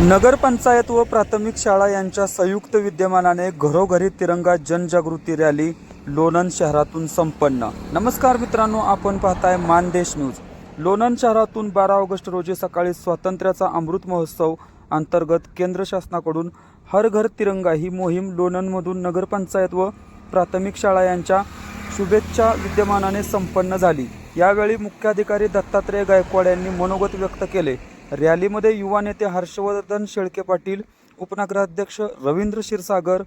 नगरपंचायत व प्राथमिक शाळा यांच्या संयुक्त विद्यमानाने घरोघरी तिरंगा जनजागृती रॅली लोणंद शहरातून संपन्न. नमस्कार मित्रांनो आपण पाहताय मानदेश न्यूज. लोणंद शहरातून बारा ऑगस्ट रोजी सकाळी स्वातंत्र्याचा अमृत महोत्सव अंतर्गत केंद्र शासनाकडून हर घर तिरंगा ही मोहीम लोणंदमधून नगरपंचायत व प्राथमिक शाळा यांच्या शुभेच्छा विद्यमानाने संपन्न झाली. यावेळी मुख्याधिकारी दत्तात्रय गायकवाड यांनी मनोगत व्यक्त केले. रॅलीमध्ये युवा नेते हर्षवर्धन शेळके पाटील उपनगराध्यक्ष रवींद्र क्षीरसागर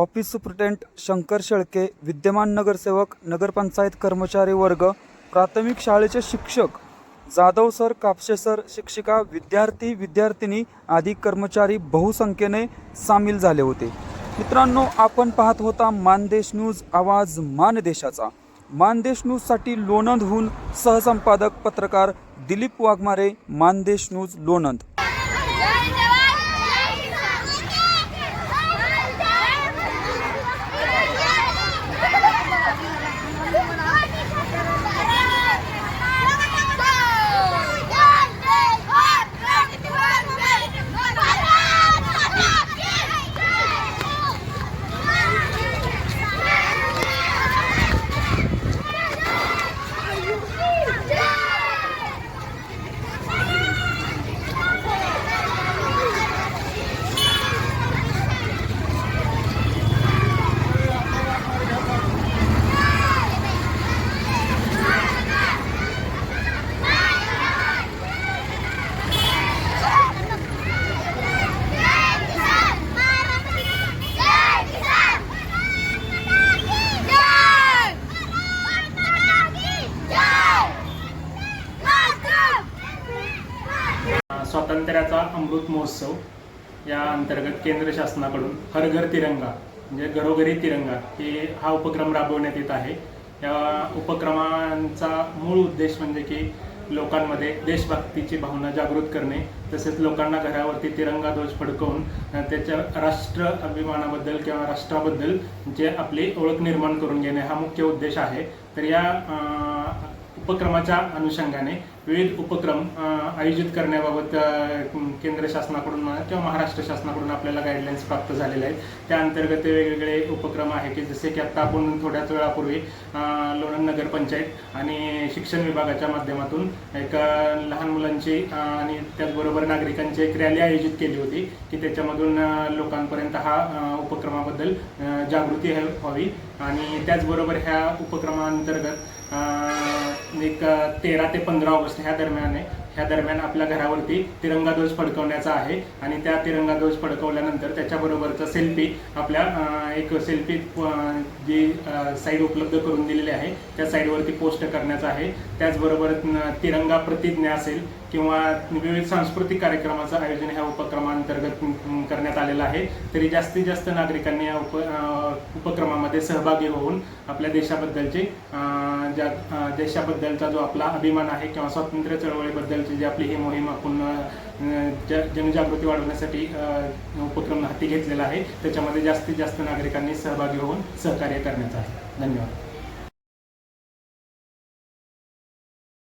ऑफिस सुप्रिटेंट शंकर शेळके विद्यमान नगरसेवक नगरपंचायत कर्मचारी वर्ग प्राथमिक शाळेचे शिक्षक जाधव सर कापसे सर शिक्षिका विद्यार्थी विद्यार्थिनी आदी कर्मचारी बहुसंख्येने सामील झाले होते. मित्रांनो आपण पाहत होता मानदेश न्यूज आवाज मानदेशाचा. मानदेश न्यूजसाठी लोणंदहून सहसंपादक पत्रकार दिलीप वाघमारे मानदेश न्यूज लोणंद. स्वातंत्र्याचा अमृत महोत्सव या अंतर्गत केंद्र शासनाकडून हर घर तिरंगा म्हणजे घरोघरी तिरंगा हे हा उपक्रम राबवण्यात येत आहे. या उपक्रमांचा मूळ उद्देश म्हणजे की लोकांमध्ये देशभक्तीची भावना जागृत करणे तसेच लोकांना घरावरती तिरंगा ध्वज फडकवून त्याच्या राष्ट्र अभिमानाबद्दल किंवा राष्ट्राबद्दल जे आपली ओळख निर्माण करून घेणे हा मुख्य उद्देश आहे. तर या उपक्रमाच्या अनुषंगाने विविध उपक्रम आयोजित करण्याबाबत केंद्र शासनाकडून किंवा महाराष्ट्र शासनाकडून आपल्याला गाईडलाईन्स प्राप्त झालेले आहेत. त्या अंतर्गत वेगवेगळे उपक्रम आहे की जसे की आत्ता आपण थोड्याच वेळापूर्वी लोणंद नगरपंचायत आणि शिक्षण विभागाच्या माध्यमातून एक लहान मुलांची आणि त्याचबरोबर नागरिकांची एक रॅली आयोजित केली होती की त्याच्यामधून लोकांपर्यंत हा उपक्रमाबद्दल जागृती व्हावी. आणि त्याचबरोबर ह्या उपक्रमाअंतर्गत अं, एक तेरा ते पंधरा ऑगस्ट ह्या दरम्यान आहे. ह्या दरम्यान आपल्या घरावरती तिरंगा ध्वज फडकवण्याचा आहे आणि त्या तिरंगा ध्वज फडकवल्यानंतर त्याच्याबरोबरचा सेल्फी आपल्या एक सेल्फी जी साईड उपलब्ध करून दिलेली आहे त्या साईडवरती पोस्ट करण्याचा आहे. त्याचबरोबर तिरंगा प्रतिज्ञा असेल किंवा विविध सांस्कृतिक कार्यक्रमाचं आयोजन ह्या उपक्रमांतर्गत करण्यात आलेलं आहे. तरी जास्तीत जास्त नागरिकांनी या उप उपक्रमामध्ये सहभागी होऊन आपल्या देशाबद्दलचे ज्या देशाबद्दलचा जो आपला अभिमान आहे किंवा स्वातंत्र्य चळवळीबद्दलची जी आपली ही मोहीम आपण ज- जनजागृती वाढवण्यासाठी अं, उपक्रम हाती घेतलेला आहे त्याच्यामध्ये जास्तीत जास्त नागरिकांनी सहभागी होऊन सहकार्य करण्याचा आहे. धन्यवाद.